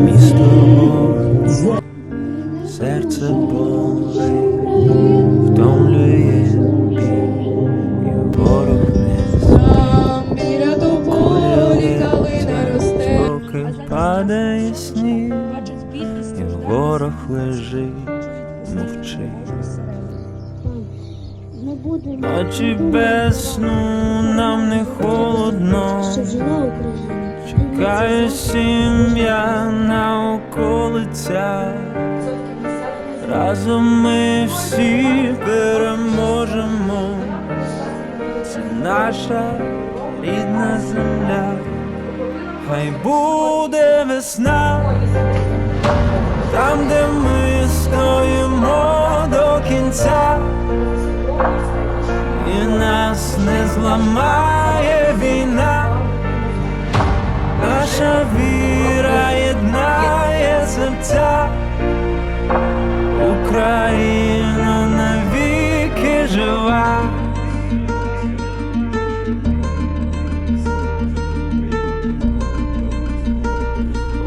Місто серце болить, втомлює і ворог не Біля тополі калина росте. поки падає сніг, і ворог лежить, будемо Ночі без сну нам не холодно, чекає сім'я на околицях. Разом ми всі переможемо. Це наша рідна земля. Хай буде весна, там, де ми кінця, і нас не зламає війна. Наша віра єднає серця. Україна навіки жива.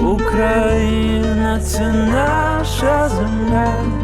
Україна це наша земля.